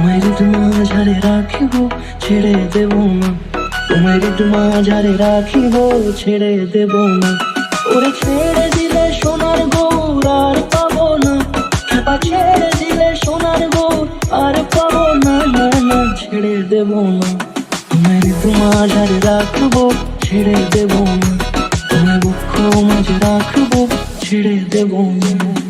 তোমায় ঋতু মাঝারে রাখিব, ছেড়ে দেব না। তোমায় ঋতু রাখিব, ছেড়ে দেব না। ওরে দিলে সোনার গৌর আর পাবো না। ছেড়ে দিলে সোনার গৌর আর পাবো না ছেড়ে দেব না। তোমায় ঋতু মাঝারে রাখব, ছেড়ে দেব না। তোমায় বক্ষ মাঝে রাখব, ছেড়ে দেব না।